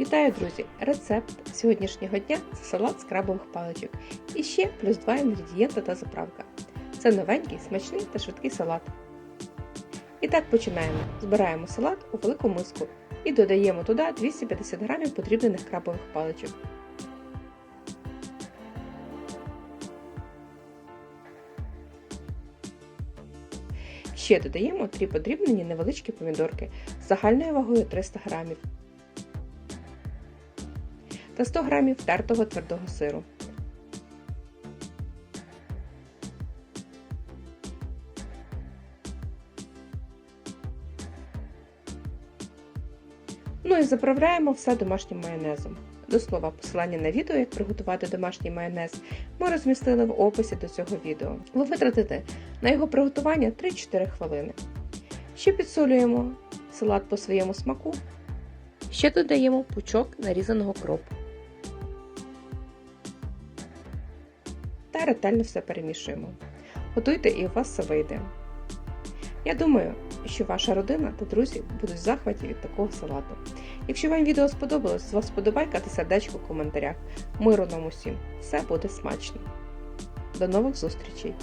Вітаю, друзі! Рецепт сьогоднішнього дня це салат з крабових паличок. І ще плюс 2 інгредієнти та заправка. Це новенький, смачний та швидкий салат. І так починаємо. Збираємо салат у велику миску і додаємо туди 250 г подрібнених крабових паличок. Ще додаємо 3 подрібнені невеличкі помідорки з загальною вагою 300 г та 100 г тертого твердого сиру. Ну і заправляємо все домашнім майонезом. До слова, посилання на відео, як приготувати домашній майонез, ми розмістили в описі до цього відео. Ви витратите на його приготування 3-4 хвилини. Ще підсолюємо салат по своєму смаку. Ще додаємо пучок нарізаного кропу. Та ретельно все перемішуємо. Готуйте і у вас все вийде. Я думаю, що ваша родина та друзі будуть в захваті від такого салату. Якщо вам відео сподобалось, з вас вподобайка та сердечко в коментарях. Миру нам усім! Все буде смачно! До нових зустрічей!